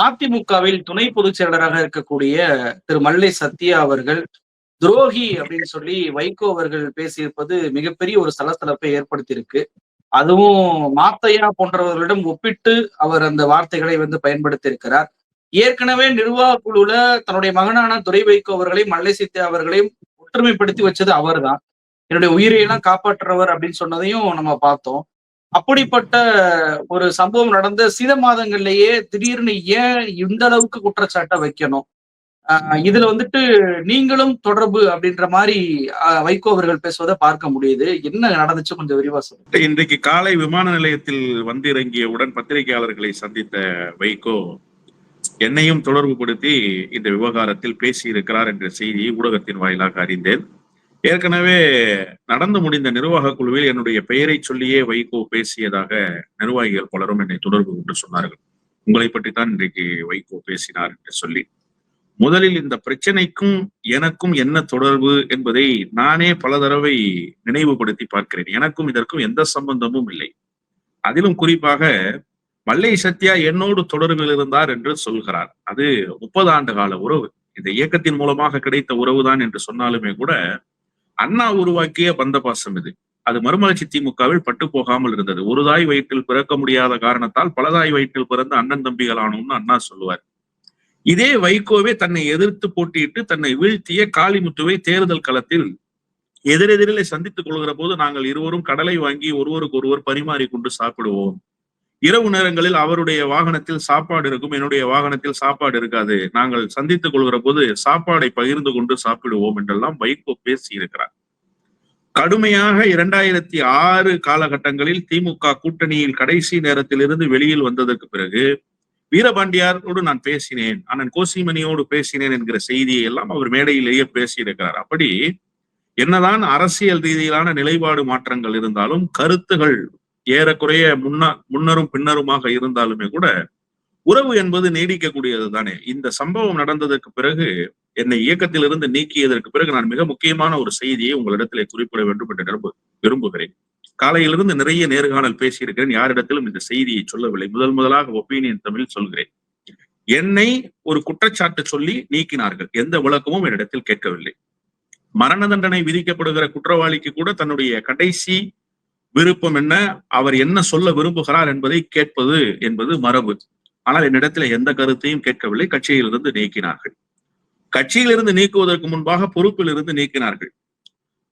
மதிமுகவில் துணை பொதுச் செயலராக இருக்கக்கூடிய திரு மல்லை சத்யா அவர்கள் துரோகி அப்படின்னு சொல்லி வைகோ அவர்கள் பேசியிருப்பது மிகப்பெரிய ஒரு சலசலப்பை ஏற்படுத்தியிருக்கு. அதுவும் மாத்தையா போன்றவர்களிடம் ஒப்பிட்டு அவர் அந்த வார்த்தைகளை வந்து பயன்படுத்தி இருக்கிறார் ஏற்கனவே நிர்வாக குழுல தன்னுடைய மகனான துரை வைகோ அவர்களையும் மல்லை சத்யா அவர்களையும் ஒற்றுமைப்படுத்தி வச்சது அவர்தான். என்னுடைய உயிரையெல்லாம் காப்பாற்றுறவர் அப்படின்னு சொன்னதையும் நம்ம பார்த்தோம். அப்படிப்பட்ட ஒரு சம்பவம் நடந்த சில மாதங்கள்லயே திடீர்னு ஏன் இந்த அளவுக்கு குற்றச்சாட்டை வைக்கணும்? ஆஹ் இதுல வந்துட்டு நீங்களும் தொடர்பு அப்படின்ற மாதிரி வைகோ அவர்கள் பேசுவதை பார்க்க முடியுது. என்ன நடந்துச்சு? கொஞ்சம் விரிவா சொல்லுங்க. இன்றைக்கு காலை விமான நிலையத்தில் வந்திறங்கியவுடன் பத்திரிகையாளர்களை சந்தித்த வைகோ என்னையும் தொடர்பு படுத்தி இந்த விவகாரத்தில் பேசியிருக்கிறார் என்ற செய்தியை ஊடகத்தின் வாயிலாக அறிந்தேன். ஏற்கனவே நடந்து முடிந்த நிர்வாக குழுவில் என்னுடைய பெயரை சொல்லியே வைகோ பேசியதாக நிர்வாகிகள் பலரும் என்னை தொடர்பு கொண்டு சொன்னார்கள். உங்களை பற்றி தான் இன்றைக்கு வைகோ பேசினார் என்று சொல்லி. முதலில் இந்த பிரச்சனைக்கும் எனக்கும் என்ன தொடர்பு என்பதை நானே பல தடவை நினைவுபடுத்தி பார்க்கிறேன். எனக்கும் இதற்கும் எந்த சம்பந்தமும் இல்லை. அதிலும் குறிப்பாக மல்லை சத்யா என்னோடு தொடர்பில் இருந்தார் என்று சொல்கிறார். அது முப்பது ஆண்டு கால உறவு. இந்த இயக்கத்தின் மூலமாக கிடைத்த உறவுதான் என்று சொன்னாலுமே கூட அண்ணா உருவாக்கிய பந்த பாசம் இது. அது மறுமலர்ச்சி திமுகவில் பட்டு போகாமல் இருந்தது. ஒரு தாய் வயிற்றில் பிறக்க முடியாத காரணத்தால் பலதாய் வயிற்றில் பிறந்த அண்ணன் தம்பிகள் தம்பிகளானோம்னு அண்ணா சொல்லுவார். இதே வைகோவே தன்னை எதிர்த்து போட்டியிட்டு தன்னை வீழ்த்திய காளிமுத்துவை தேர்தல் களத்தில் எதிரெதிரிலே சந்தித்துக் கொள்கிற போது நாங்கள் இருவரும் கடலை வாங்கி ஒருவருக்கு ஒருவர் பரிமாறி கொண்டு சாப்பிடுவோம். இரவு நேரங்களில் அவருடைய வாகனத்தில் சாப்பாடு இருக்கும். என்னுடைய வாகனத்தில் சாப்பாடு இருக்காது. நாங்கள் சந்தித்துக் கொள்கிற போது சாப்பாடை பகிர்ந்து கொண்டு சாப்பிடுவோம் என்றெல்லாம் வைகோ பேசி இருக்கிறார் கடுமையாக இரண்டாயிரத்தி ஆறு காலகட்டங்களில் திமுக கூட்டணியில் கடைசி நேரத்தில் இருந்து வெளியில் வந்ததற்கு பிறகு வீரபாண்டியாரோடு நான் பேசினேன். அண்ணன் கோசிமணியோடு பேசினேன் என்கிற செய்தியை எல்லாம் அவர் மேடையிலேயே பேசியிருக்கிறார். அப்படி என்னதான் அரசியல் ரீதியிலான நிலைப்பாடு மாற்றங்கள் இருந்தாலும் கருத்துகள் ஏறக்குறைய முன்னா முன்னரும் பின்னருமாக இருந்தாலுமே கூட உறவு என்பது நீடிக்கக்கூடியது தானே. இந்த சம்பவம் நடந்ததற்கு பிறகு என்னை இயக்கத்திலிருந்து நீக்கியதற்கு பிறகு நான் மிக முக்கியமான ஒரு செய்தியை உங்களிடத்திலே குறிப்பிட வேண்டும் என்று விரும்பு விரும்புகிறேன். காலையிலிருந்து நிறைய நேர்காணல் பேசியிருக்கிறேன். யாரிடத்திலும் இந்த செய்தியை சொல்லவில்லை. முதல் முதலாக ஒப்பீனியன் தமிழ் சொல்கிறேன். என்னை ஒரு குற்றச்சாட்டு சொல்லி நீக்கினார்கள். எந்த விளக்கமும் என்னிடத்தில் கேட்கவில்லை. மரண தண்டனை விதிக்கப்படுகிற குற்றவாளிக்கு கூட தன்னுடைய கடைசி விருப்பம் என்ன? அவர் என்ன சொல்ல விரும்புகிறார் என்பதை கேட்பது என்பது மரபு. ஆனால் என்னிடத்துல எந்த கருத்தையும் கேட்கவில்லை. கட்சியிலிருந்து நீக்கினார்கள். கட்சியிலிருந்து நீக்குவதற்கு முன்பாக பொறுப்பில் இருந்து நீக்கினார்கள்.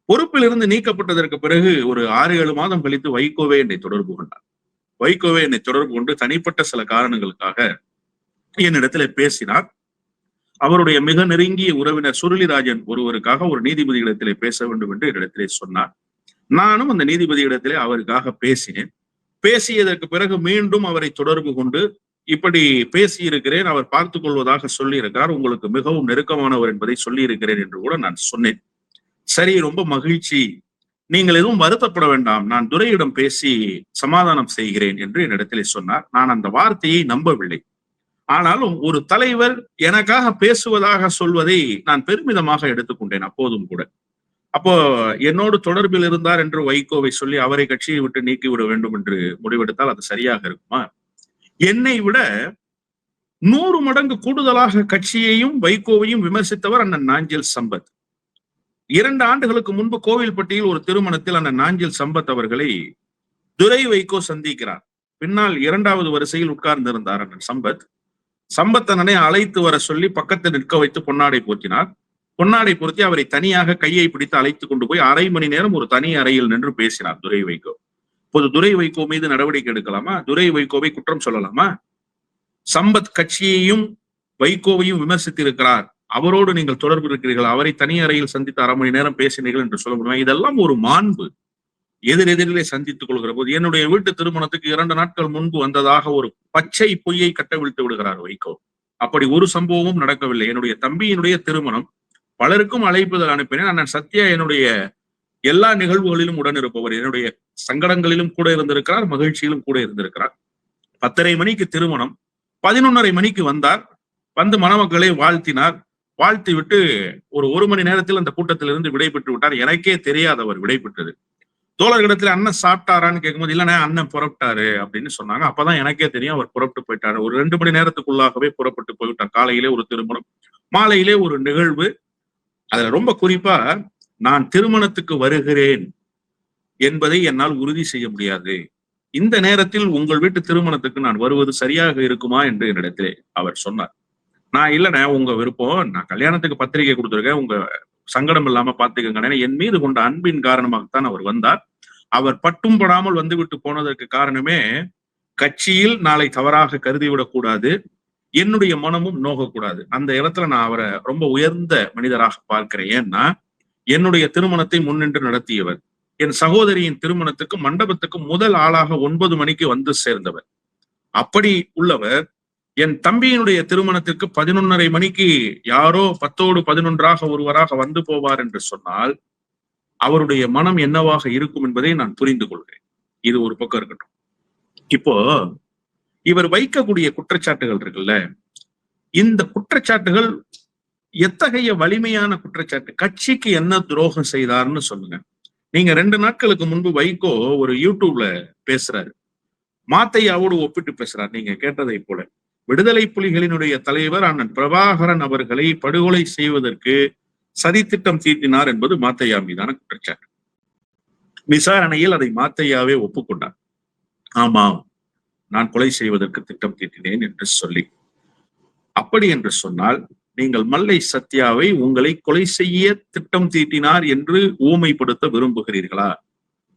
பொறுப்பில் இருந்து நீக்கப்பட்டதற்கு பிறகு ஒரு ஆறு ஏழு மாதம் கழித்து வைகோவே என்னை தொடர்பு கொண்டார். வைகோவே என்னை தொடர்பு கொண்டு தனிப்பட்ட சில காரணங்களுக்காக என்னிடத்துல பேசினார். அவருடைய மிக நெருங்கிய உறவினர் சுருளிராஜன் ஒருவருக்காக ஒரு நீதிபதியிடத்திலே பேச வேண்டும் என்று என்னிடத்திலே சொன்னார். நானும் அந்த நீதிபதியிடத்திலே அவருக்காக பேசினேன். பேசியதற்கு பிறகு மீண்டும் அவரை தொடர்பு கொண்டு இப்படி பேசியிருக்கிறேன் அவர் பார்த்துக் கொள்வதாக சொல்லியிருக்கார் உங்களுக்கு மிகவும் நெருக்கமானவர் என்பதை சொல்லி இருக்கிறேன் என்று கூட நான் சொன்னேன். சரி ரொம்ப மகிழ்ச்சி. நீங்கள் எதுவும் வருத்தப்பட வேண்டாம். நான் துரையிடம் பேசி சமாதானம் செய்கிறேன் என்று என்னிடத்திலே சொன்னார். நான் அந்த வார்த்தையை நம்பவில்லை. ஆனாலும் ஒரு தலைவர் எனக்காக பேசுவதாக சொல்வதை நான் பெருமிதமாக எடுத்துக்கொண்டேன் அப்போதும் கூட. அப்போ என்னோடு தொடர்பில் இருந்தார் என்று வைகோவை சொல்லி அவரை கட்சியை விட்டு நீக்கிவிட வேண்டும் என்று முடிவெடுத்தால் அது சரியாக இருக்குமா? என்னை விட நூறு மடங்கு கூடுதலாக கட்சியையும் வைகோவையும் விமர்சித்தவர் அண்ணன் நாஞ்சில் சம்பத். இரண்டு ஆண்டுகளுக்கு முன்பு கோவில்பட்டியில் ஒரு திருமணத்தில் அண்ணன் நாஞ்சில் சம்பத் அவர்களை துரை வைகோ சந்திக்கிறார். பின்னால் இரண்டாவது வரிசையில் உட்கார்ந்திருந்தார் அண்ணன் சம்பத். சம்பத்தனனை அழைத்து வர சொல்லி பக்கத்தில் நிற்க வைத்து பொன்னாடை போற்றினார் பொன்னாடை பொருத்தி அவரை தனியாக கையை பிடித்து அழைத்து கொண்டு போய் அரை மணி நேரம் ஒரு தனி அறையில் நின்று பேசினார் துரை வைகோ. இப்போது துரை வைகோ மீது நடவடிக்கை எடுக்கலாமா? துரை வைகோவை குற்றம் சொல்லலாமா? சம்பத் கட்சியையும் வைகோவையும் விமர்சித்திருக்கிறார். அவரோடு நீங்கள் தொடர்பு இருக்கிறீர்கள். அவரை தனி அறையில் சந்தித்து அரை மணி நேரம் பேசினீர்கள் என்று சொல்ல முடியுமா? இதெல்லாம் ஒரு மாண்பு. எதிரெதிரிலே சந்தித்துக் கொள்கிற போது என்னுடைய வீட்டு திருமணத்துக்கு இரண்டு நாட்கள் முன்பு வந்ததாக ஒரு பச்சை பொய்யை கட்டவிழ்த்து விடுகிறார் வைகோ. அப்படி ஒரு சம்பவமும் நடக்கவில்லை. என்னுடைய தம்பியினுடைய திருமணம் பலருக்கும் அழைப்புதல் அனுப்பினேன். அண்ணன் சத்யா என்னுடைய எல்லா நிகழ்வுகளிலும் உடன் இருப்பவர். என்னுடைய சங்கடங்களிலும் கூட இருந்திருக்கிறார் மகிழ்ச்சியிலும் கூட இருந்திருக்கிறார். பத்தரை மணிக்கு திருமணம். பதினொன்னரை மணிக்கு வந்தார். வந்து மணமக்களை வாழ்த்தினார். வாழ்த்தி விட்டு ஒரு ஒரு மணி நேரத்தில் அந்த கூட்டத்திலிருந்து விடைபெற்று விட்டார். எனக்கே தெரியாதவர் விடைபெற்றது. தோழர்களிடத்துல அண்ணன் சாப்பிட்டாரான்னு கேட்கும்போது இல்லைண்ணே அண்ணன் புறப்பட்டாரு அப்படின்னு சொன்னாங்க. அப்பதான் எனக்கே தெரியும் அவர் புறப்பட்டு போயிட்டாரு. ஒரு ரெண்டு மணி நேரத்துக்குள்ளாகவே புறப்பட்டு போய்விட்டார். காலையிலே ஒரு திருமணம் மாலையிலே ஒரு நிகழ்வு. அதுல ரொம்ப குறிப்பா நான் திருமணத்துக்கு வருகிறேன் என்பதை என்னால் உறுதி செய்ய முடியாது. இந்த நேரத்தில் உங்கள் வீட்டு திருமணத்துக்கு நான் வருவது சரியாக இருக்குமா என்று என்னிடத்திலே அவர் சொன்னார். நான் இல்லைண்ணே உங்க விருப்பம். நான் கல்யாணத்துக்கு பத்திரிகை கொடுத்துருக்கேன். உங்க சங்கடம் இல்லாம பாத்துக்கங்க என் மீது கொண்ட அன்பின் காரணமாகத்தான் அவர் வந்தார். அவர் பட்டும் படாமல் வந்துவிட்டு போனதற்கு காரணமே கட்சியில் நாளை தவறாக கருதிவிடக் கூடாது என்னுடைய மனமும் நோகக்கூடாது. அந்த இடத்துல நான் அவரை ரொம்ப உயர்ந்த மனிதராக பார்க்கிறேன். ஏன்னா என்னுடைய திருமணத்தை முன்னின்று நடத்தியவர் என் சகோதரியின் திருமணத்துக்கு மண்டபத்துக்கு முதல் ஆளாக ஒன்பது மணிக்கு வந்து சேர்ந்தவர். அப்படி உள்ளவர் என் தம்பியினுடைய திருமணத்திற்கு பதினொன்னரை மணிக்கு யாரோ பத்தோடு பதினொன்றாக ஒருவராக வந்து போவார் என்று சொன்னால் அவருடைய மனம் என்னவாக இருக்கும் என்பதை நான் புரிந்து கொள்கிறேன். இது ஒரு பக்கம் இருக்கட்டும். இப்போ இவர் வைக்கக்கூடிய குற்றச்சாட்டுகள் இருக்குல்ல இந்த குற்றச்சாட்டுகள் எத்தகைய வலிமையான குற்றச்சாட்டு? கட்சிக்கு என்ன துரோகம் செய்தார்னு சொல்லுங்க. நீங்க ரெண்டு நாட்களுக்கு முன்பு வைகோ ஒரு யூடியூப்ல பேசுறாரு. மாத்தையாவோடு ஒப்பிட்டு பேசுறார் நீங்க கேட்டதை போல. விடுதலை புலிகளினுடைய தலைவர் அண்ணன் பிரபாகரன் அவர்களை படுகொலை செய்வதற்கு சதித்திட்டம் தீட்டினார் என்பது மாத்தையா மீதான குற்றச்சாட்டு. விசாரணையில் அதை மாத்தையாவே ஒப்புக்கொண்டார். ஆமாம். நான் கொலை செய்வதற்கு திட்டம் தீட்டினேன் என்று சொல்லி. அப்படி என்று சொன்னால் நீங்கள் மல்லை சத்யாவை உங்களை கொலை செய்ய திட்டம் தீட்டினார் என்று ஊமைப்படுத்த விரும்புகிறீர்களா?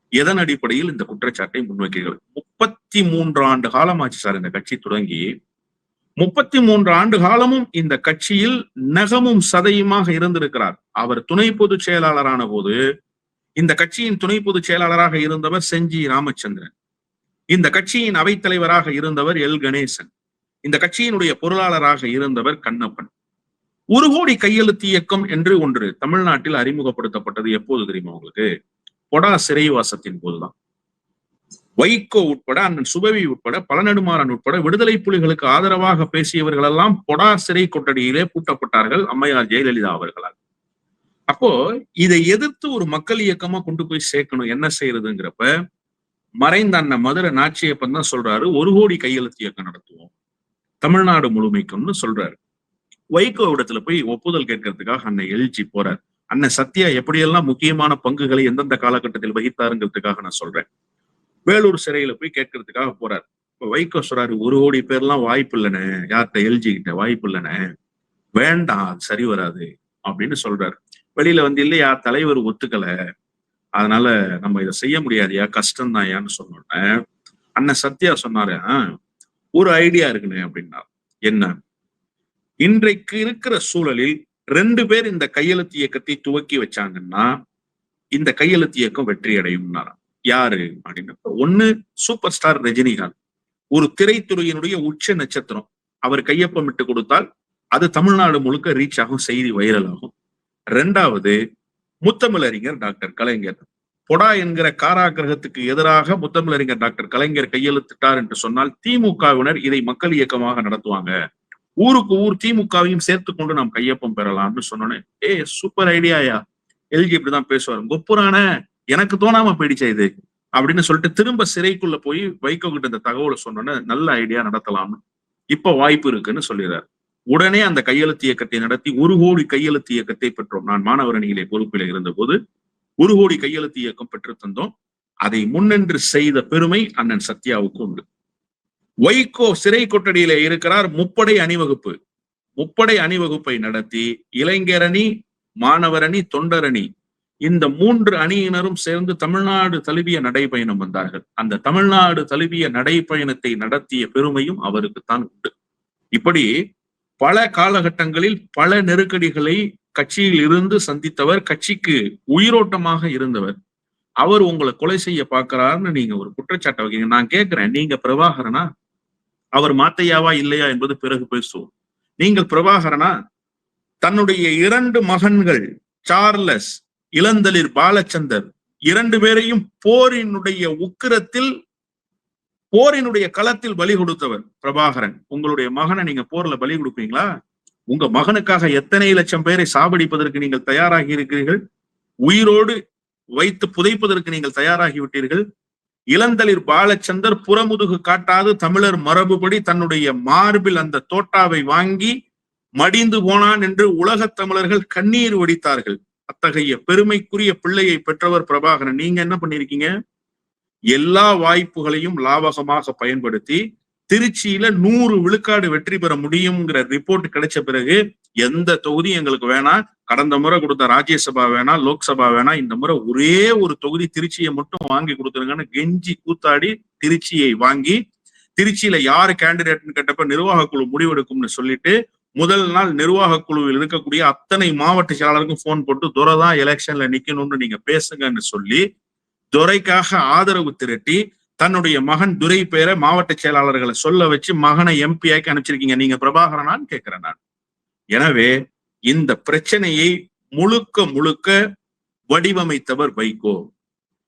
எதன் அடிப்படையில் இந்த குற்றச்சாட்டை முன்வைக்கிறீர்கள்? முப்பத்தி மூன்று ஆண்டு காலமாச்சு சார் இந்த கட்சி தொடங்கி. முப்பத்தி மூன்று ஆண்டு காலமும் இந்த கட்சியில் நகமும் சதையுமாக இருந்திருக்கிறார். அவர் துணை பொதுச் செயலாளரான போது இந்த கட்சியின் துணை பொதுச் செயலாளராக இருந்தவர் செஞ்சி ராமச்சந்திரன். இந்த கட்சியின் அவைத்தலைவராக இருந்தவர் எல். கணேசன். இந்த கட்சியினுடைய பொருளாளராக இருந்தவர் கண்ணப்பன். ஒரு கோடி கையெழுத்து இயக்கம் என்று ஒன்று தமிழ்நாட்டில் அறிமுகப்படுத்தப்பட்டது எப்போது தெரியுமா உங்களுக்கு? பொடா சிறைவாசத்தின் போதுதான். வைகோ உட்பட அண்ணன் சுபவி உட்பட பழநெடுமாறன் உட்பட விடுதலை புலிகளுக்கு ஆதரவாக பேசியவர்கள் எல்லாம் பொடா சிறை கொட்டடியிலே பூட்டப்பட்டார்கள் அம்மையார் ஜெயலலிதா அவர்களால். அப்போ இதை எதிர்த்து ஒரு மக்கள் இயக்கமா கொண்டு போய் சேர்க்கணும் என்ன செய்யறதுங்கிறப்ப மறைந்த அண்ணன் மதுரை நாச்சியப்பன் தான் சொல்றாரு ஒரு கோடி கையெழுத்து இயக்கம் நடத்துவோம். தமிழ்நாடு முழுமைக்கும்னு சொல்றாரு. வைகோ இடத்துல போய் ஒப்புதல் கேட்கறதுக்காக அண்ணன் எழுச்சி போறார். அண்ணன் சத்யா எப்படியெல்லாம் முக்கியமான பங்குகளை எந்தெந்த காலகட்டத்தில் வகித்தாருங்கிறதுக்காக நான் சொல்றேன். வேலூர் சிறையில போய் கேட்கறதுக்காக போறாரு. இப்ப வைகோ சொல்றாரு ஒரு கோடி பேர்லாம் வாய்ப்பு இல்லைன்னு யார்கிட்ட? எழுச்சிக்கிட்ட கிட்ட வாய்ப்பு இல்லைன்னு வேண்டாம் சரி வராது அப்படின்னு சொல்றாரு. வெளியில வந்து இல்லையா தலைவர் ஒத்துக்கலை. அதனால நம்ம இதை செய்ய முடியாதியா? கஷ்டம் தான் ஏன்னு சொன்னோன்னே அண்ணன் சத்யா சொன்னாரு ஒரு ஐடியா இருக்குன்னு அப்படின்னா என்ன? இன்றைக்கு இருக்கிற சூழலில் ரெண்டு பேர் இந்த கையெழுத்து இயக்கத்தை துவக்கி வச்சாங்கன்னா இந்த கையெழுத்து இயக்கம் வெற்றி அடையும்னாராம். யாரு? அப்படின்னு. ஒண்ணு சூப்பர் ஸ்டார் ரஜினிகாந்த். ஒரு திரைத்துறையினுடைய உச்ச நட்சத்திரம். அவர் கையொப்பமிட்டு கொடுத்தால் அது தமிழ்நாடு முழுக்க ரீச் ஆகும் செய்தி வைரல் ஆகும். ரெண்டாவது முத்தமிழறிஞர் டாக்டர் கலைஞர். பொடா என்கிற காராகிரகத்துக்கு எதிராக முத்தமிழறிஞர் டாக்டர் கலைஞர் கையெழுத்திட்டார் என்று சொன்னால் திமுகவினர் இதை மக்கள் இயக்கமாக நடத்துவாங்க. ஊருக்கு ஊர் திமுகவையும் சேர்த்து கொண்டு நாம் கையொப்பம் பெறலாம்னு சொன்னோன்னே ஏ சூப்பர் ஐடியாயா எல்ஜி இப்படிதான் பேசுவார். கொப்புரான எனக்கு தோணாம போயிடுச்சா இது. அப்படின்னு சொல்லிட்டு திரும்ப சிறைக்குள்ள போய் வைகோ கிட்ட இந்த தகவலை சொன்னோன்னே நல்ல ஐடியா நடத்தலாம்னு. இப்ப வாய்ப்பு இருக்குன்னு சொல்லிடுறாரு. உடனே அந்த கையெழுத்து இயக்கத்தை நடத்தி ஒரு கோடி கையெழுத்து இயக்கத்தை பெற்றோம். நான் மாணவர் அணியிலே பொறுப்பில் இருந்தபோது ஒரு கோடி கையெழுத்து இயக்கம் பெற்று தந்தோம் அதை முன்னின்று செய்த பெருமை அண்ணன் சத்யாவுக்கு உண்டு. வைகோ சிறை கொட்டடியில இருக்கிறார் முப்படை அணிவகுப்பு. முப்படை அணிவகுப்பை நடத்தி இளைஞரணி மாணவரணி தொண்டரணி இந்த மூன்று அணியினரும் சேர்ந்து தமிழ்நாடு தழுவிய நடைபயணம் வந்தார்கள். அந்த தமிழ்நாடு தழுவிய நடைப்பயணத்தை நடத்திய பெருமையும் அவருக்குத்தான் உண்டு. இப்படி பல காலகட்டங்களில் பல நெருக்கடிகளை கட்சியில் இருந்து சந்தித்தவர் கட்சிக்கு உயிரோட்டமாக இருந்தவர். அவர் உங்களை கொலை செய்ய பாக்குறாருன்னு நீங்க ஒரு குற்றச்சாட்டை வைக்கிறீங்க. நான் கேட்கிறேன் நீங்க பிரபாகரனா? அவர் மாத்தையாவா இல்லையா என்பது பிறகு பேசுவோம் நீங்கள் பிரபாகரனா? தன்னுடைய இரண்டு மகன்கள் சார்லஸ் இளந்தளிர் பாலச்சந்தர் இரண்டு பேரையும் போரினுடைய உக்கிரத்தில் போரினுடைய களத்தில் பலி கொடுத்தவர் பிரபாகரன். உங்களுடைய மகனை நீங்க போர்ல பலி கொடுப்பீங்களா? உங்க மகனுக்காக எத்தனை லட்சம் பேரை சாவடிப்பதற்கு நீங்கள் தயாராகி இருக்கிறீர்கள்? உயிரோடு வைத்து புதைப்பதற்கு நீங்கள் தயாராகி விட்டீர்கள்? இளந்தளிர் பாலச்சந்தர் புறமுதுகு காட்டாது தமிழர் மரபுபடி தன்னுடைய மார்பில் அந்த தோட்டாவை வாங்கி மடிந்து போனான் என்று உலகத் தமிழர்கள் கண்ணீர் வடித்தார்கள். அத்தகைய பெருமைக்குரிய பிள்ளையை பெற்றவர் பிரபாகரன். நீங்க என்ன பண்ணிருக்கீங்க எல்லா வாய்ப்புகளையும் லாபகமாக பயன்படுத்தி திருச்சியில நூறு விழுக்காடு வெற்றி பெற முடியுங்கிற ரிப்போர்ட் கிடைச்ச பிறகு எந்த தொகுதி எங்களுக்கு வேணாம் கடந்த முறை கொடுத்த ராஜ்யசபா வேணாம் லோக்சபா வேணாம் இந்த முறை ஒரே ஒரு தொகுதி திருச்சியை மட்டும் வாங்கி கொடுத்துருங்கன்னு கெஞ்சி கூத்தாடி திருச்சியை வாங்கி திருச்சியில யாரு கேண்டிடேட்னு கேட்டப்ப நிர்வாக குழு முடிவெடுக்கும்னு சொல்லிட்டு முதல் நாள் நிர்வாக குழுவில் இருக்கக்கூடிய அத்தனை மாவட்ட செயலாளருக்கும் போன் போட்டு துரதான் எலெக்ஷன்ல நிக்கணும்னு நீங்க பேசுங்கன்னு சொல்லி துரைக்காக ஆதரவு திரட்டி தன்னுடைய மகன் துரை பேரை மாவட்ட செயலாளர்களை சொல்ல வச்சு மகனை எம்பி ஆக்கி அனுப்பிச்சிருக்கீங்க. நீங்க பிரபாகரனான்னு கேட்கிறேன் நான். எனவே இந்த பிரச்சனையை முழுக்க முழுக்க வடிவமைத்தவர் வைகோ.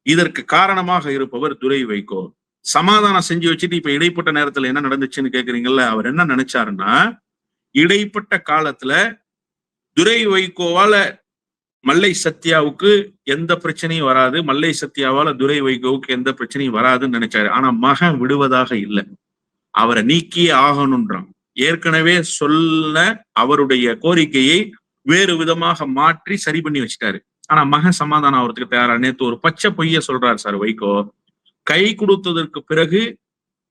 இதற்கு காரணமாக இருப்பவர் துரை வைகோ. சமாதானம் செஞ்சு வச்சுட்டு இப்ப இடைப்பட்ட நேரத்துல என்ன நடந்துச்சுன்னு கேக்குறீங்கல்ல அவர் என்ன நினைச்சாருன்னா இடைப்பட்ட காலத்துல துரை வைகோவால மல்லை சத்யாவுக்கு எந்த பிரச்சனையும் வராது. மல்லை சத்யாவால துரை வைகோவுக்கு எந்த பிரச்சனையும் வராதுன்னு நினைச்சாரு. ஆனா மகன் விடுவதாக இல்லை. அவரை நீக்கியே ஆகணும்ன்றான் ஏற்கனவே சொல்ல அவருடைய கோரிக்கையை வேறு விதமாக மாற்றி சரி பண்ணி வச்சுட்டாரு. ஆனா மகன் சமாதானம் ஆகிறதுக்கு தயாரா? நேத்து ஒரு பச்சை பொய்ய சொல்றாரு சார் வைகோ. கை கொடுத்ததற்கு பிறகு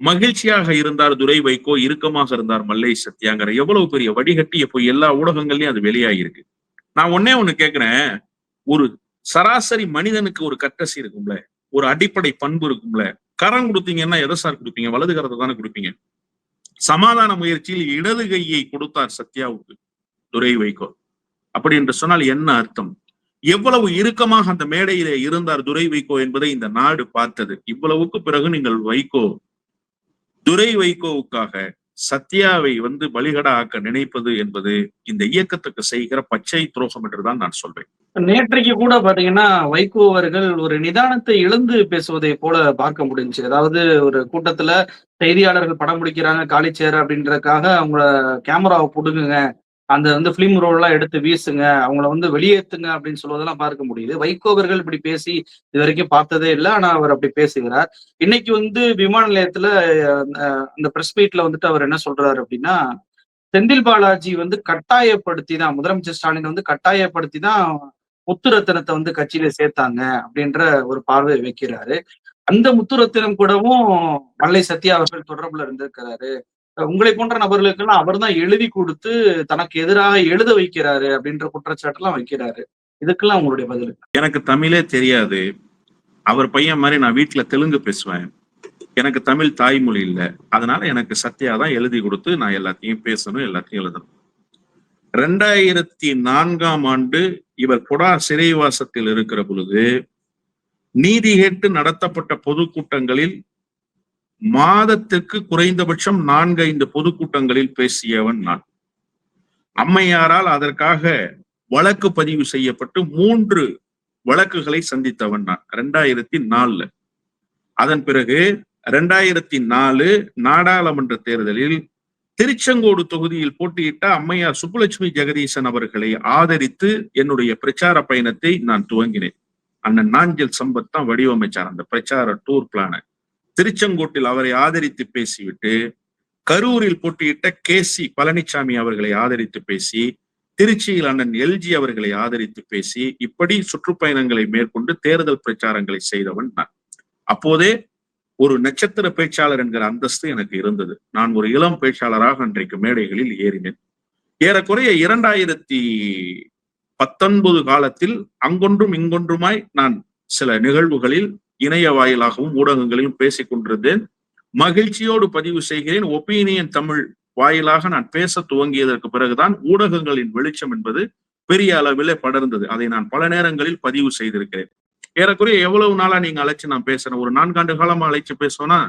மகிழ்ச்சியாக இருந்தார் துரை வைகோ இறுக்கமாக இருந்தார் மல்லை சத்யாங்கிற எவ்வளவு பெரிய வடிகட்டிய பொய் எல்லா ஊடகங்கள்லயும் அது வெளியாகிருக்கு நான் ஒன்னே ஒண்ணு கேக்குறேன். ஒரு சராசரி மனிதனுக்கு ஒரு கட்டசி இருக்கும்ல. ஒரு அடிப்படை பண்பு இருக்கும்ல. கரம் கொடுத்தீங்கன்னா எதை சார் கொடுப்பீங்க? வலது கரத்தை தானே கொடுப்பீங்க. சமாதான முயற்சியில் இடது கையை கொடுத்தார் சத்யாவுக்கு துரை வைகோ. அப்படி என்று சொன்னால் என்ன அர்த்தம்? எவ்வளவு இறுக்கமாக அந்த மேடையிலே இருந்தார் துரை வைகோ என்பதை இந்த நாடு பார்த்தது. இவ்வளவுக்கு பிறகு நீங்கள் வைகோ துரை வைகோவுக்காக சத்யாவை வந்து பலிகடா ஆக்க நினைப்பது என்பது இந்த இயக்கத்துக்கு செய்கிற பச்சை துரோகம் என்றுதான் நான் சொல்வேன். நேற்றைக்கு கூட பாத்தீங்கன்னா வைகோ அவர்கள் ஒரு நிதானத்தை இழந்து பேசுவதை போல பார்க்க முடிஞ்சு அதாவது ஒரு கூட்டத்துல செய்தியாளர்கள் படம் பிடிக்கிறாங்க காலிச்சேர் அப்படின்றதுக்காக அவங்கள கேமராவை புடுங்குங்க அந்த வந்து பிலிம் ரோல்லாம் எடுத்து வீசுங்க அவங்கள வந்து வெளியேத்துங்க அப்படின்னு சொல்வதெல்லாம் பார்க்க முடியுது. வைகோ அவர்கள் இப்படி பேசி இது வரைக்கும் பார்த்ததே இல்லை ஆனா அவர் அப்படி பேசுகிறார். இன்னைக்கு வந்து விமான நிலையத்துல அந்த பிரஸ் மீட்ல வந்துட்டு அவர் என்ன சொல்றாரு அப்படின்னா செந்தில் பாலாஜி வந்து கட்டாயப்படுத்தி தான் முதலமைச்சர் ஸ்டாலின் வந்து கட்டாயப்படுத்தி தான் முத்துரத்தினத்தை வந்து கட்சியில சேர்த்தாங்க அப்படின்ற ஒரு பார்வை வைக்கிறாரு. அந்த முத்துரத்தினம் கூடவும் மல்லை சத்யா அவர்கள் தொடர்புல இருந்திருக்கிறாரு. உங்களை போன்ற நபர்களுக்கெல்லாம் அவர் தான் எழுதி கொடுத்து தனக்கு எதிராக எழுத வைக்கிறாரு அப்படின்ற குற்றச்சாட்டெல்லாம் வைக்கிறாரு. இதுக்கெல்லாம் உங்களுடைய பதில். எனக்கு தமிழே தெரியாது. அவர் பையன் மாதிரி நான் வீட்டுல தெலுங்கு பேசுவேன். எனக்கு தமிழ் தாய்மொழி இல்லை. அதனால எனக்கு சத்யா தான் எழுதி கொடுத்து நான் எல்லாத்தையும் பேசணும் எல்லாத்தையும் எழுதணும். ரெண்டாயிரத்தி நான்காம் ஆண்டு இவர் கொடா சிறைவாசத்தில் இருக்கிற பொழுது நீதி கேட்டு நடத்தப்பட்ட பொதுக்கூட்டங்களில் மாதத்திற்கு குறைந்தபட்சம் நான்கு ஐந்து பொதுக்கூட்டங்களில் பேசியவன் நான். அம்மையாரால் அதற்காக வழக்கு பதிவு செய்யப்பட்டு மூன்று வழக்குகளை சந்தித்தவன் நான். ரெண்டாயிரத்தி நாலுல அதன் பிறகு ரெண்டாயிரத்தி நாலு நாடாளுமன்ற தேர்தலில் திருச்செங்கோடு தொகுதியில் போட்டியிட்ட அம்மையார் சுப்புலட்சுமி ஜெகதீசன் அவர்களை ஆதரித்து என்னுடைய பிரச்சார பயணத்தை நான் துவங்கினேன். அண்ணன் நாஞ்சல் சம்பத் தான் வடிவமைச்சார் அந்த பிரச்சார டூர் பிளான திருச்செங்கோட்டில் அவரை ஆதரித்து பேசிவிட்டு கரூரில் போட்டியிட்ட கே சி பழனிசாமி அவர்களை ஆதரித்து பேசி திருச்சியில் அண்ணன் எல்ஜி அவர்களை ஆதரித்து பேசி இப்படி சுற்றுப்பயணங்களை மேற்கொண்டு தேர்தல் பிரச்சாரங்களை செய்தவன் நான். அப்போதே ஒரு நட்சத்திர பேச்சாளர் என்கிற அந்தஸ்து எனக்கு இருந்தது. நான் ஒரு இளம் பேச்சாளராக அன்றைக்கு மேடைகளில் ஏறினேன். ஏறக்குறைய இரண்டாயிரத்தி பத்தொன்பது காலத்தில் அங்கொன்றும் இங்கொன்றுமாய் நான் சில நிகழ்வுகளில் இணைய வாயிலாகவும் ஊடகங்களிலும் பேசிக் கொண்டிருந்தேன் மகிழ்ச்சியோடு பதிவு செய்கிறேன். ஒப்பீனியன் தமிழ் வாயிலாக நான் பேச துவங்கியதற்கு பிறகுதான் ஊடகங்களின் வெளிச்சம் என்பது பெரிய அளவிலே படர்ந்தது. அதை நான் பல நேரங்களில் பதிவு செய்திருக்கிறேன். ஏறக்குறைய எவ்வளவு நாளா நீங்க அழைச்சு நான் பேசுறேன்? ஒரு நான்காண்டு காலமா அழைச்சு பேசோனா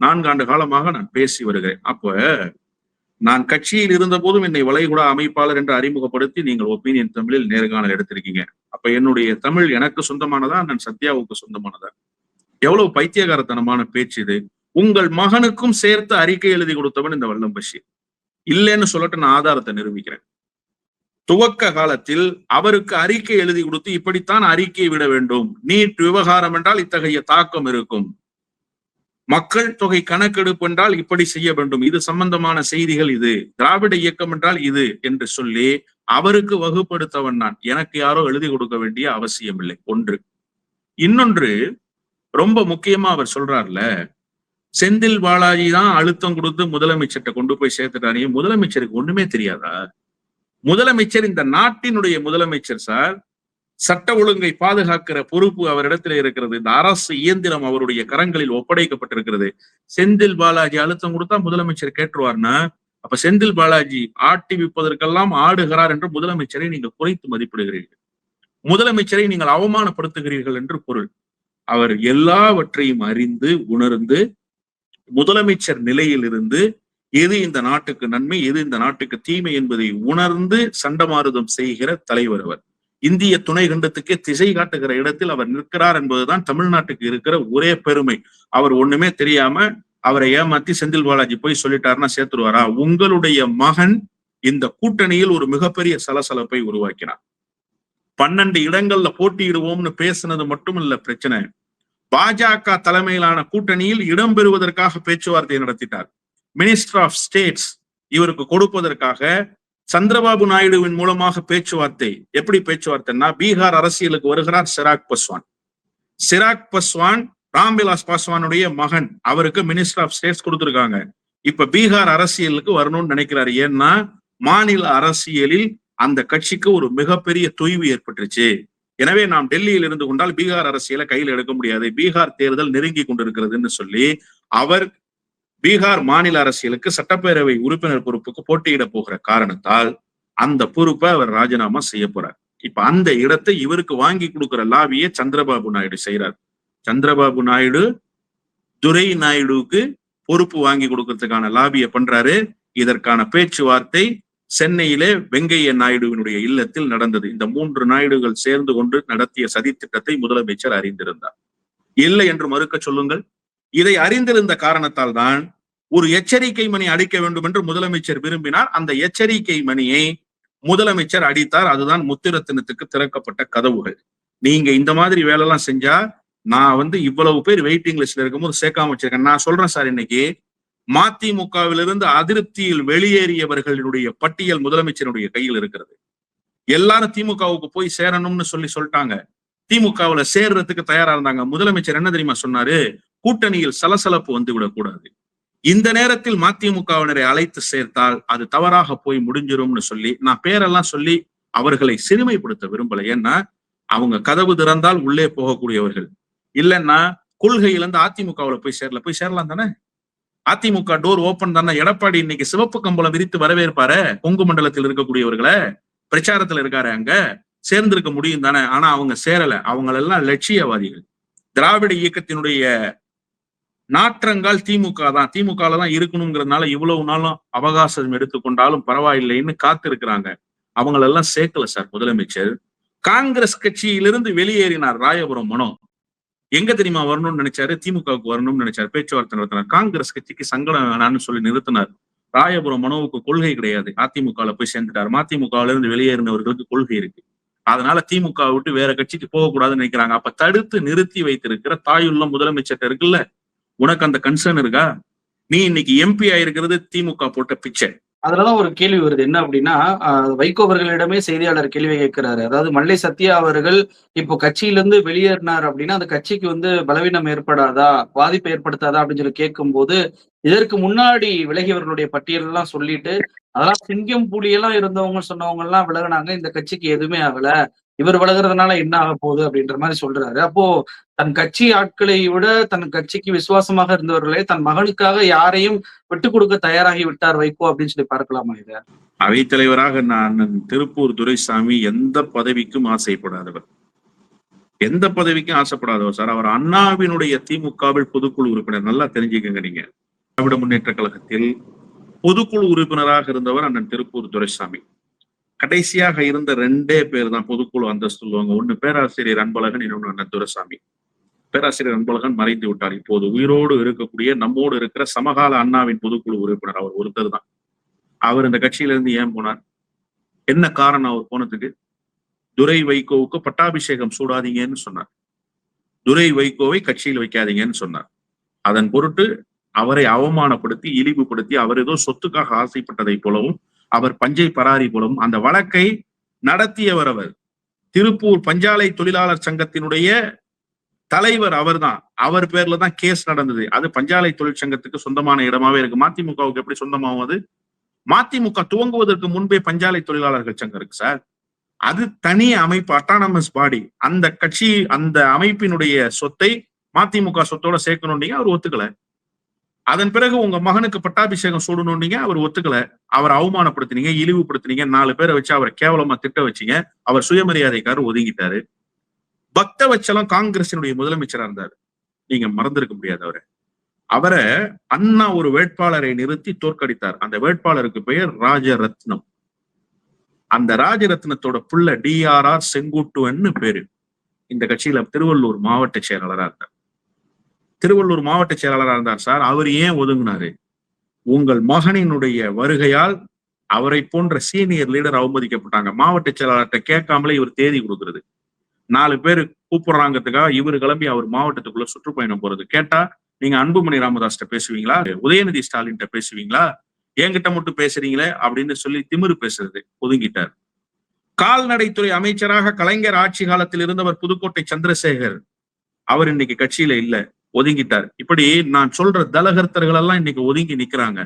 நான்காண்டு காலமாக நான் பேசி வருகிறேன். அப்ப நான் கட்சியில் இருந்த போதும் என்னை வளைகுடா அமைப்பாளர் என்று அறிமுகப்படுத்தி நீங்கள் ஒப்பீனியன் தமிழில் நேர்காணல் எடுத்திருக்கீங்க. அப்ப என்னுடைய தமிழ் எனக்கு சொந்தமானதா? நான் சத்யாவுக்கு சொந்தமானதா? எவ்வளவு பைத்தியகாரத்தனமான பேச்சு இது. உங்கள் மகனுக்கும் சேர்த்து அறிக்கை எழுதி கொடுத்தவன் இந்த வல்லம் பஷீர். இல்லைன்னு சொல்லட்டு நான் ஆதாரத்தை நிரூபிக்கிறேன். துவக்க காலத்தில் அவருக்கு அறிக்கை எழுதி கொடுத்து இப்படித்தான் அறிக்கை விட வேண்டும். நீட் விவகாரம் என்றால் இத்தகைய தாக்கம் இருக்கும். மக்கள் தொகை கணக்கெடுப்பு என்றால் இப்படி செய்ய வேண்டும். இது சம்பந்தமான செய்திகள் இது. திராவிட இயக்கம் என்றால் இது என்று சொல்லி அவருக்கு வகுப்படுத்தவன் நான். எனக்கு யாரோ எழுதி கொடுக்க வேண்டிய அவசியம் இல்லை. ஒன்று. இன்னொன்று ரொம்ப முக்கியமா அவர் சொல்றாருல செந்தில் பாலாஜி தான் அழுத்தம் கொடுத்து முதலமைச்சர்கிட்ட கொண்டு போய் சேர்த்துட்டாரு. முதலமைச்சருக்கு ஒண்ணுமே தெரியாதா? முதலமைச்சர் இந்த நாட்டினுடைய முதலமைச்சர் சார் சட்ட ஒழுங்கை பாதுகாக்கிற பொறுப்பு அவரிடத்தில் இருக்கிறது. இந்த அரசு இயந்திரம் அவருடைய கரங்களில் ஒப்படைக்கப்பட்டிருக்கிறது. செந்தில் பாலாஜி அழுத்தம் கொடுத்தா முதலமைச்சர் கேட்டுருவார்னா அப்ப செந்தில் பாலாஜி ஆட்டி விப்பதற்கெல்லாம் ஆடுகிறார் என்று முதலமைச்சரை நீங்கள் குறைத்து மதிப்பிடுகிறீர்கள். முதலமைச்சரை நீங்கள் அவமானப்படுத்துகிறீர்கள் என்று பொருள். அவர் எல்லாவற்றையும் அறிந்து உணர்ந்து முதலமைச்சர் நிலையில் இருந்து எது இந்த நாட்டுக்கு நன்மை எது இந்த நாட்டுக்கு தீமை என்பதை உணர்ந்து சண்டமாறுதம் செய்கிற தலைவர் அவர். இந்திய துணை கண்டத்துக்கே திசை காட்டுகிற இடத்தில் அவர் நிற்கிறார் என்பதுதான் தமிழ்நாட்டுக்கு இருக்கிற ஒரே பெருமை. அவர் ஒண்ணுமே தெரியாம அவரை ஏமாத்தி செந்தில் பாலாஜி போய் சொல்லிட்டாருன்னா சேர்த்துருவாரா? உங்களுடைய மகன் இந்த கூட்டணியில் ஒரு மிகப்பெரிய சலசலப்பை உருவாக்கினார். பன்னெண்டு இடங்கள்ல போட்டியிடுவோம்னு பேசுனது இல்ல பிரச்சனை. பாஜக தலைமையிலான கூட்டணியில் இடம் பெறுவதற்காக பேச்சுவார்த்தை நடத்திட்டார். மினிஸ்டர் ஆஃப் ஸ்டேட்ஸ் இவருக்கு கொடுப்பதற்காக சந்திரபாபு நாயுடுவின் மூலமாக பேச்சுவார்த்தை எப்படி பேச்சுவார்த்தைன்னா பீகார் அரசியலுக்கு வருகிறார் சிராக் பஸ்வான். சிராக் பஸ்வான் ராம்விலாஸ் பாஸ்வானுடைய மகன். அவருக்கு மினிஸ்டர் ஆஃப் ஸ்டேட்ஸ் கொடுத்திருக்காங்க. இப்ப பீகார் அரசியலுக்கு வரணும்னு நினைக்கிறாரு. ஏன்னா மாநில அரசியலில் அந்த கட்சிக்கு ஒரு மிகப்பெரிய தொய்வு ஏற்பட்டுருச்சு. எனவே நாம் டெல்லியில் இருந்து கொண்டால் பீகார் அரசியலை கையில் எடுக்க முடியாது. பீகார் தேர்தல் நெருங்கி கொண்டிருக்கிறதுன்னு சொல்லி அவர் பீகார் மாநில அரசியலுக்கு சட்டப்பேரவை உறுப்பினர் பொறுப்புக்கு போட்டியிட போகிற காரணத்தால் அந்த பொறுப்பை அவர் ராஜினாமா செய்ய போறார். இப்ப அந்த இடத்தை இவருக்கு வாங்கி கொடுக்கிற லாபியை சந்திரபாபு நாயுடு செய்யறார் சந்திரபாபு நாயுடு துரை நாயுடுவுக்கு பொறுப்பு வாங்கி கொடுக்கறதுக்கான லாபியை பண்றாரு. இதற்கான பேச்சுவார்த்தை சென்னையிலே வெங்கைய நாயுடுவினுடைய இல்லத்தில் நடந்தது. இந்த மூன்று நாயுடுகள் சேர்ந்து கொண்டு நடத்திய சதி திட்டத்தை முதலமைச்சர் அறிந்திருந்தார். இல்லை என்று மறுக்க சொல்லுங்கள். இதை அறிந்திருந்த காரணத்தால் தான் ஒரு எச்சரிக்கை மணி அடிக்க வேண்டும் என்று முதலமைச்சர் விரும்பினார். அந்த எச்சரிக்கை மணியை முதலமைச்சர் அடித்தார். அதுதான் முத்திரத்தினத்துக்கு திறக்கப்பட்ட கதவுகள். நீங்க இந்த மாதிரி வேலைலாம் செஞ்சா நான் வந்து இவ்வளவு பேர் வெயிட்டிங் லிஸ்ட்ல இருக்கும்போது சேர்க்காம வச்சிருக்கேன். நான் சொல்றேன் சார் இன்னைக்கு மதிமுகவிலிருந்து அதிருப்தியில் வெளியேறியவர்களுடைய பட்டியல் முதலமைச்சருடைய கையில் இருக்கிறது. எல்லாரும் திமுகவுக்கு போய் சேரணும்னு சொல்லி சொல்லிட்டாங்க. திமுகவுல சேர்றதுக்கு தயாரா இருந்தாங்க. முதலமைச்சர் என்ன தெரியுமா சொன்னாரு? கூட்டணியில் சலசலப்பு வந்து விடக்கூடாது இந்த நேரத்தில் மதிமுகவினரை அழைத்து சேர்த்தால் அது தவறாக போய் முடிஞ்சிரும்னு சொல்லி நான் பேரெல்லாம் சொல்லி அவர்களை சிறுமைப்படுத்த விரும்பல. ஏன்னா அவங்க கதவு திறந்தால் உள்ளே போகக்கூடியவர்கள். இல்லைன்னா கொள்கையிலிருந்து அதிமுகவுல போய் சேரல. போய் சேரலாம் தானே? அதிமுக டோர் ஓபன் தானே? எடப்பாடி இன்னைக்கு சிவப்பு கம்பளம் விரித்து வரவேற்பாரு? கொங்கு மண்டலத்தில் இருக்கக்கூடியவர்களை? பிரச்சாரத்துல இருக்காரு அங்க? சேர்ந்திருக்க முடியும் தானே? ஆனா அவங்க சேரல. அவங்களெல்லாம் லட்சியவாதிகள். திராவிட இயக்கத்தினுடைய நாற்றங்கால் திமுக தான். திமுக தான் இருக்கணுங்கிறதுனால இவ்வளவு நாளும் அவகாசம் எடுத்துக்கொண்டாலும் பரவாயில்லைன்னு காத்திருக்கிறாங்க. அவங்களெல்லாம் சேர்க்கல சார் முதலமைச்சர். காங்கிரஸ் கட்சியிலிருந்து வெளியேறினார் ராயபுரம் மனோ. எங்க தெரியுமா வரணும்னு நினைச்சாரு? திமுகவுக்கு வரணும்னு நினைச்சாரு. பேச்சுவார்த்தை நடத்தினார். காங்கிரஸ் கட்சிக்கு சங்கடம் வேணான்னு சொல்லி நிறுத்தினார். ராயபுரம் மனோவுக்கு கொள்கை கிடையாது. அதிமுகல போய் சேர்ந்துட்டார். மதிமுகல இருந்து வெளியேறினவர்களுக்கு கொள்கை இருக்கு. அதனால திமுக விட்டு வேற கட்சிக்கு போகக்கூடாதுன்னு நினைக்கிறாங்க. அப்ப தடுத்து நிறுத்தி வைத்திருக்கிற தாயுள்ள முதலமைச்சர் இருக்குல்ல? உனக்கு அந்த கன்சர்ன் இருக்கா? நீ இன்னைக்கு எம்பி ஆயிருக்கிறது திமுக போட்ட பிச்சை. அதுலதான் ஒரு கேள்வி வருது. என்ன அப்படின்னா வைகோ அவர்களிடமே செய்தியாளர் கேள்வி கேட்கிறாரு. அதாவது மல்லை சத்யா அவர்கள் இப்போ கட்சியிலிருந்து வெளியேறினார் அப்படின்னா அந்த கட்சிக்கு வந்து பலவீனம் ஏற்படாதா? பாதிப்பு ஏற்படுத்தாதா? அப்படின்னு சொல்லி கேட்கும் போது இதற்கு முன்னாடி விலகியவர்களுடைய பட்டியல் எல்லாம் சொல்லிட்டு அதெல்லாம் சிங்கம் புலியெல்லாம் இருந்தவங்க சொன்னவங்க எல்லாம் விலகினாங்க. இந்த கட்சிக்கு எதுவுமே ஆகல. இவர் விலகுறதுனால என்ன ஆக போகுது அப்படின்ற மாதிரி சொல்றாரு. அப்போ தன் கட்சி ஆட்களை விட தன் கட்சிக்கு விசுவாசமாக இருந்தவர்களே தன் மகனுக்காக யாரையும் விட்டு கொடுக்க தயாராகி விட்டார் வைகோ அப்படின்னு சொல்லி பார்க்கலாமா இத? அவைத்தலைவராக நான் திருப்பூர் துரைசாமி எந்த பதவிக்கும் ஆசைப்படாதவர். எந்த பதவிக்கும் ஆசைப்படாதவர் சார். அவர் அண்ணாவினுடைய திமுகவில் பொதுக்குழு உறுப்பினர். நல்லா தெரிஞ்சுக்கங்க நீங்க. திராவிட முன்னேற்ற கழகத்தில் பொதுக்குழு உறுப்பினராக இருந்தவர் அண்ணன் திருப்பூர் துரைசாமி. கடைசியாக இருந்த ரெண்டே பேர் தான் பொதுக்குழு அந்தஸ்து சொல்லுவாங்க ஒண்ணு பேராசிரியர் அன்பழகன் இன்னொன்னு அண்ணன் பேராசிரியர் அன்பழகன் மறைந்து விட்டார். இப்போது உயிரோடு இருக்கக்கூடிய நம்மோடு இருக்கிற சமகால அண்ணாவின் பொதுக்குழு உறுப்பினர் அவர். ஒருத்தர் தான். அவர் இந்த கட்சியிலிருந்து ஏன் போனார்? என்ன காரணம் அவர் போனதுக்கு? துரை வைகோவுக்கு பட்டாபிஷேகம் சூடாதீங்கன்னு சொன்னார். துரை வைகோவை கட்சியில் வைக்காதீங்கன்னு சொன்னார். அதன் பொருட்டு அவரை அவமானப்படுத்தி இழிவுபடுத்தி அவர் ஏதோ சொத்துக்காக ஆசைப்பட்டதை போலவும் அவர் பஞ்சை பராரி போலும் அந்த வழக்கை நடத்தியவர் அவர். திருப்பூர் பஞ்சாலை தொழிலாளர் சங்கத்தினுடைய தலைவர் அவர்தான். அவர் பேர்ல தான் கேஸ் நடந்தது. அது பஞ்சாலை தொழிற்சங்கத்துக்கு சொந்தமான இடமாவே இருக்கு. மதிமுகவுக்கு எப்படி சொந்தமாகும் அது? மதிமுக துவங்குவதற்கு முன்பே பஞ்சாலை தொழிலாளர்கள் சங்கம் இருக்கு சார். அது தனி அமைப்பு அட்டானமஸ் பாடி அந்த கட்சி அந்த அமைப்பினுடைய சொத்தை மதிமுக சொத்தோட சேர்க்கணும் அவர் ஒத்துக்கல. அதன் பிறகு உங்க மகனுக்கு பட்டாபிஷேகம் சூடணும்னீங்க அவர் ஒத்துக்கல. அவர் அவமானப்படுத்தினீங்க இழிவுபடுத்தினீங்க நாலு பேரை வச்சு அவரை கேவலமா திட்ட வச்சீங்க. அவர் சுயமரியாதைக்காரர் ஒதுங்கிட்டாரு. பக்த வச்செல்லாம் காங்கிரசினுடைய முதலமைச்சரா இருந்தாரு. நீங்க மறந்திருக்க முடியாது அவரை. அவரை அண்ணா ஒரு வேட்பாளரை நிறுத்தி தோற்கடித்தார். அந்த வேட்பாளருக்கு பெயர் ராஜரத்னம். அந்த ராஜரத்னத்தோட புள்ள டிஆர்ஆர் செங்குட்டுவன்னு பேரு. இந்த கட்சியில திருவள்ளூர் மாவட்ட செயலாளரா இருந்தார். திருவள்ளூர் மாவட்ட செயலாளரா இருந்தார் சார். அவர் ஏன் ஒதுங்கினாரு? உங்கள் மகனினுடைய வருகையால் அவரை போன்ற சீனியர் லீடர் அவமதிக்கப்பட்டாங்க. மாவட்ட செயலாளர்கிட்ட கேட்காமலே இவர் தேதி கொடுக்கிறது. நாலு பேர் கூப்பிடுறாங்கிறதுக்காக இவர் கிளம்பி அவர் மாவட்டத்துக்குள்ள சுற்றுப்பயணம் போறது. கேட்டா நீங்க அன்புமணி ராமதாஸ்கிட்ட பேசுவீங்களா? உதயநிதி ஸ்டாலின்கிட்ட பேசுவீங்களா? என்கிட்ட மட்டும் பேசுறீங்களே? அப்படின்னு சொல்லி திமிரு பேசுறது ஒதுங்கிட்டார். கால்நடைத்துறை அமைச்சராக கலைஞர் ஆட்சி காலத்தில் இருந்தவர் புதுக்கோட்டை சந்திரசேகர். அவர் இன்னைக்கு கட்சியில இல்ல. ஒதுங்கிட்டார். இப்படி நான் சொல்ற தலகர்த்தர்கள் எல்லாம் இன்னைக்கு ஒதுங்கி நிக்கிறாங்க.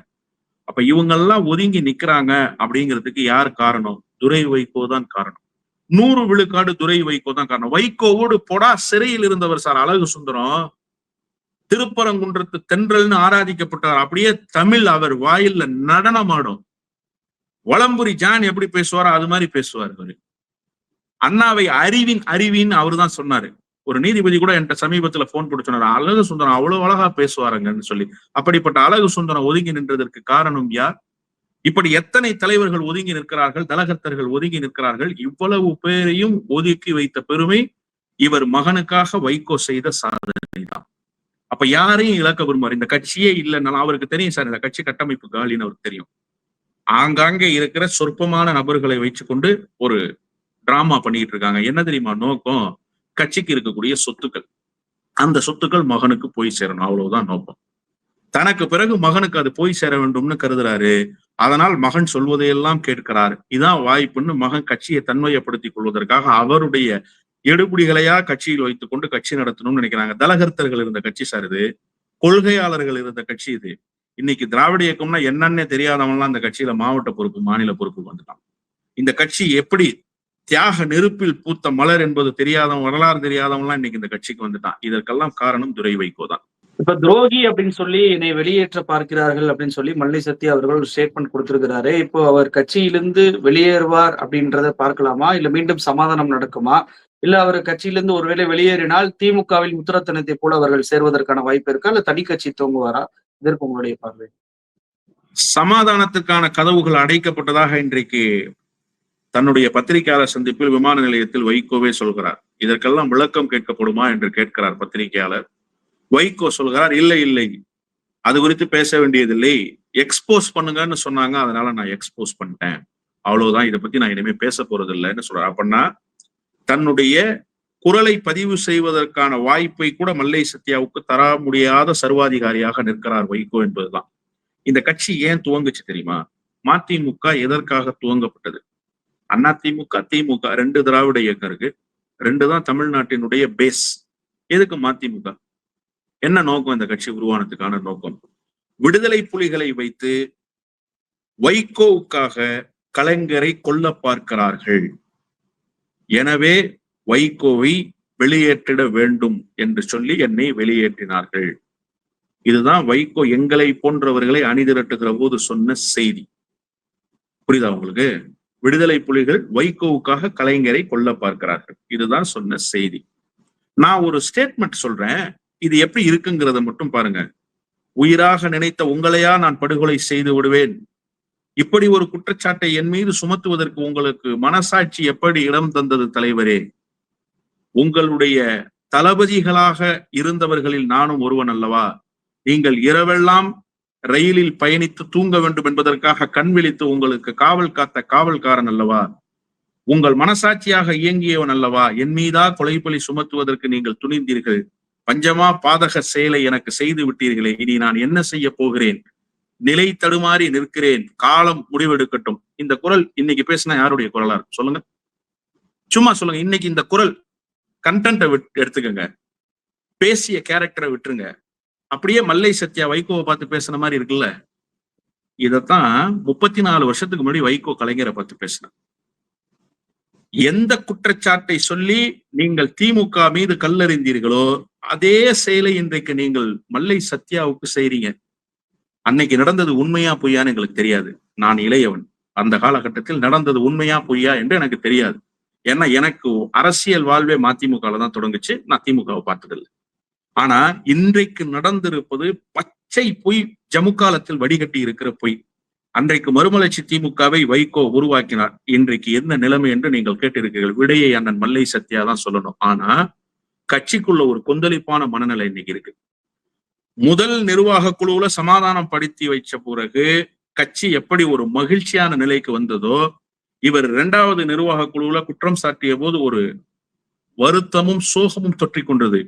அப்ப இவங்க எல்லாம் ஒதுங்கி நிக்கிறாங்க அப்படிங்கிறதுக்கு யார் காரணம்? துரை வைகோ தான் காரணம். நூறு விழுக்காடு துரை வைகோ தான் காரணம். வைகோவோடு பொடா சிறையில் இருந்தவர் சார் அழகு சுந்தரம் திருப்பரங்குன்றத்து தென்றல்னு ஆராதிக்கப்பட்டார் அப்படியே தமிழ் அவர் வாயில்ல நடனமாடும் வளம்புரி ஜான் எப்படி பேசுவாரோ அது மாதிரி பேசுவார் அவரு. அண்ணாவை அறிவின் அறிவின்னு அவர் தான் சொன்னாரு. ஒரு நீதிபதி கூட என்கிட்ட சமீபத்துல போன் போட்டு அழகு சுந்தரம் அவ்வளவு அழகா பேசுவாருங்கன்னு சொல்லி. அப்படிப்பட்ட அழகு சுந்தரம் ஒதுங்கி நின்றதற்கு காரணம் யார்? இப்படி எத்தனை தலைவர்கள் ஒதுங்கி நிற்கிறார்கள் தலகர்த்தர்கள் ஒதுங்கி நிற்கிறார்கள் இவ்வளவு பேரையும் ஒதுக்கி வைத்த பெருமை இவர் மகனுக்காக வைகோ செய்த சாதனை தான். அப்ப யாரையும் இழக்க விரும்புவார்? இந்த கட்சியே இல்லைன்னாலும் அவருக்கு தெரியும் சார் இந்த கட்சி கட்டமைப்பு காலின்னு அவருக்கு தெரியும். ஆங்காங்கே இருக்கிற சொற்பமான நபர்களை வச்சுக்கொண்டு ஒரு டிராமா பண்ணிட்டு இருக்காங்க. என்ன தெரியுமா நோக்கம்? கட்சிக்கு இருக்கக்கூடிய சொத்துக்கள். அந்த சொத்துக்கள் மகனுக்கு போய் சேரணும். அவ்வளவுதான் நோக்கம். தனக்கு பிறகு மகனுக்கு அது போய் சேர வேண்டும்னு கருதுறாரு. அதனால் மகன் சொல்வதையெல்லாம் கேட்கிறார். இதான் வாய்ப்புன்னு மகன் கட்சியை தன்மையப்படுத்திக் கொள்வதற்காக அவருடைய எடுபடிகளையா கட்சியில் வைத்துக் கொண்டு கட்சி நடத்தணும்னு நினைக்கிறாங்க. தலகர்த்தர்கள் இருந்த கட்சி சார் இது. கொள்கையாளர்கள் இருந்த கட்சி இது. இன்னைக்கு திராவிட இயக்கம்னா என்னன்னே தெரியாதவன்லாம் அந்த கட்சியில மாவட்ட பொறுப்பு மாநில பொறுப்பு வந்துட்டான். இந்த கட்சி எப்படி தியாக நெருப்பில் பூத்த மலர் என்பது தெரியாதவன் வரலாறு தெரியாதவன்லாம் இன்னைக்கு இந்த கட்சிக்கு வந்துட்டான். இதற்கெல்லாம் காரணம் துரை வைகோ தான். இப்ப துரோகி அப்படின்னு சொல்லி என்னை வெளியேற்ற பார்க்கிறார்கள் அப்படின்னு சொல்லி மல்லை சத்யா அவர்கள் ஒரு ஸ்டேட்மெண்ட் கொடுத்திருக்கிறாரு. இப்போ அவர் கட்சியிலிருந்து வெளியேறுவார் அப்படின்றத பார்க்கலாமா? இல்ல மீண்டும் சமாதானம் நடக்குமா? இல்ல அவர் கட்சியிலிருந்து ஒருவேளை வெளியேறினால் திமுகவில் முத்திரத்தனத்தை போல அவர்கள் சேர்வதற்கான வாய்ப்பு இருக்கா? இல்ல தனி கட்சி துவங்குவாரா? இதற்கு உங்களுடைய பார்வை. சமாதானத்துக்கான கதவுகள் அடைக்கப்பட்டதாக இன்றைக்கு தன்னுடைய பத்திரிகையாளர் சந்திப்பில் விமான நிலையத்தில் வைகோவே சொல்கிறார். இதற்கெல்லாம் விளக்கம் கேட்கப்படுமா என்று கேட்கிறார் பத்திரிகையாளர். வைகோ சொல்கிறார் இல்லை இல்லை. அது குறித்து பேச வேண்டியதில்லை. எக்ஸ்போஸ் பண்ணுங்கன்னு சொன்னாங்க. அதனால நான் எக்ஸ்போஸ் பண்ணிட்டேன். அவ்வளவுதான். இதை பத்தி நான் இனிமே பேச போறது இல்லைன்னு சொல்றாரு. அப்படின்னா தன்னுடைய குரலை பதிவு செய்வதற்கான வாய்ப்பை கூட மல்லை சத்யாவுக்கு தர முடியாத சர்வாதிகாரியாக நிற்கிறார் வைகோ என்பதுதான். இந்த கட்சி ஏன் துவங்குச்சு தெரியுமா? மதிமுக எதற்காக துவங்கப்பட்டது? அண்ணா திமுக திமுக ரெண்டு திராவிட இயக்கம் இருக்கு ரெண்டு தான் தமிழ்நாட்டினுடைய பேஸ் எதுக்கு மதிமுக என்ன நோக்கம் இந்த கட்சி உருவானதுக்கான நோக்கம்? விடுதலை புலிகளை வைத்து வைகோவுக்காக கலைஞரை கொல்ல பார்க்கிறார்கள். எனவே வைகோவை வெளியேற்றிட வேண்டும் என்று சொல்லி என்னை வெளியேற்றினார்கள். இதுதான் வைகோ எங்களை போன்றவர்களை அணிதிரட்டுகிற போது சொன்ன செய்தி. புரியுதா உங்களுக்கு? விடுதலை புலிகள் வைகோவுக்காக கலைஞரை கொல்ல பார்க்கிறார்கள். இதுதான் சொன்ன செய்தி. நான் ஒரு ஸ்டேட்மெண்ட் சொல்றேன். இது எப்படி இருக்குங்கிறத மட்டும் பாருங்க. உயிராக நினைத்த உங்களையா நான் படுகொலை செய்து விடுவேன். இப்படி ஒரு குற்றச்சாட்டை என் மீது சுமத்துவதற்கு உங்களுக்கு மனசாட்சி எப்படி இடம் தந்தது தலைவரே? உங்களுடைய தளபதிகளாக இருந்தவர்களில் நானும் ஒருவன் அல்லவா? நீங்கள் இரவெல்லாம் ரயிலில் பயணித்து தூங்க வேண்டும் என்பதற்காக கண் விழித்து உங்களுக்கு காவல் காத்த காவல்காரன் அல்லவா? உங்கள் மனசாட்சியாக இயங்கியவன் அல்லவா? என் மீதா கொலைப்பலி சுமத்துவதற்கு நீங்கள் துணிந்தீர்கள். பஞ்சமா பாதக செயலை எனக்கு செய்து விட்டீர்களே. இனி நான் என்ன செய்ய போகிறேன்? நிலை தடுமாறி நிற்கிறேன். காலம் முடிவெடுக்கட்டும். இந்த குரல் இன்னைக்கு பேசினா யாருடைய குரலா இருக்கும்? சொல்லுங்க. சும்மா சொல்லுங்க. இன்னைக்கு இந்த குரல் கண்டென்ட்டை விட்டு எடுத்துக்கங்க. பேசிய கேரக்டரை விட்டுருங்க. அப்படியே மல்லை சத்யா வைகோவை பார்த்து பேசுன மாதிரி இருக்குல்ல? இதத்தான் முப்பத்தி நாலு வருஷத்துக்கு முன்னாடி வைகோ கலைஞரை பார்த்து பேசினார். எந்த குற்றச்சாட்டை சொல்லி நீங்கள் திமுக மீது கல்லறிந்தீர்களோ அதே செயலை இன்றைக்கு நீங்கள் மல்லை சத்யாவுக்கு செய்றீங்க. அன்னைக்கு நடந்தது உண்மையா பொய்யான்னு எங்களுக்கு தெரியாது. நான் இளையவன். அந்த காலகட்டத்தில் நடந்தது உண்மையா பொய்யா என்று எனக்கு தெரியாது. ஏன்னா எனக்கு அரசியல் வாழ்வே மதிமுகல தான் தொடங்குச்சு. நான் திமுகவை பார்த்ததில்லை. ஆனா இன்றைக்கு நடந்திருப்பது பச்சை பொய் ஜம்மு காலத்தில் வடிகட்டி இருக்கிற பொய். அன்றைக்கு மறுமலர்ச்சி திமுகவை வைகோ உருவாக்கினார். இன்றைக்கு என்ன நிலைமை என்று நீங்கள் கேட்டிருக்கிறீர்கள். விடையை அண்ணன் மல்லை சத்யா தான் சொல்லணும். ஆனா கட்சிக்குள்ள ஒரு கொந்தளிப்பான மனநிலை இன்னைக்கு இருக்கு. முதல் நிர்வாக குழுவுல சமாதானம் படுத்தி வைச்ச பிறகு கட்சி எப்படி ஒரு மகிழ்ச்சியான நிலைக்கு வந்ததோ இவர் இரண்டாவது நிர்வாக குழுவுல குற்றம் சாட்டிய போது ஒரு வருத்தமும் சோகமும் தொற்றிக் கொண்டது.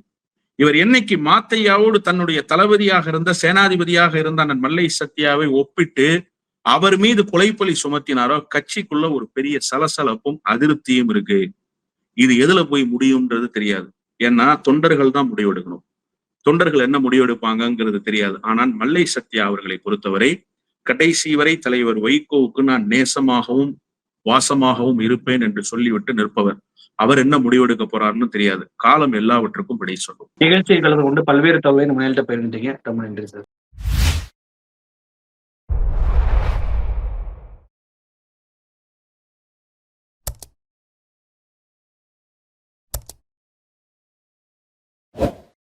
இவர் என்னைக்கு மாத்தையாவோடு தன்னுடைய தளபதியாக இருந்த சேனாதிபதியாக இருந்த அண்ணன் மல்லை சத்யாவை ஒப்பிட்டு அவர் மீது கொலைப்பலி சுமத்தினாரோ கட்சிக்குள்ள ஒரு பெரிய சலசலப்பும் அதிருப்தியும் இருக்கு. இது எதுல போய் முடியும்ன்றது தெரியாது. ஏன்னா தொண்டர்கள் தான் முடிவெடுக்கணும். தொண்டர்கள் என்ன முடிவெடுப்பாங்கங்கிறது தெரியாது. ஆனால் மல்லை சத்யா அவர்களை பொறுத்தவரை கடைசி வரை தலைவர் வைகோவுக்கு நான் நேசமாகவும் வாசமாகவும் இருப்பேன் என்று சொல்லிவிட்டு நிற்பவர். அவர் என்ன முடிவெடுக்க போறாருன்னு தெரியாது. காலம் எல்லாவற்றுக்கும் விடை சொல்லும். நிகழ்ச்சியை கலந்து கொண்டு பல்வேறு தகவலை நம்ம நேரிட்ட பகிர்ந்தீங்க ரொம்ப நன்றி சார்.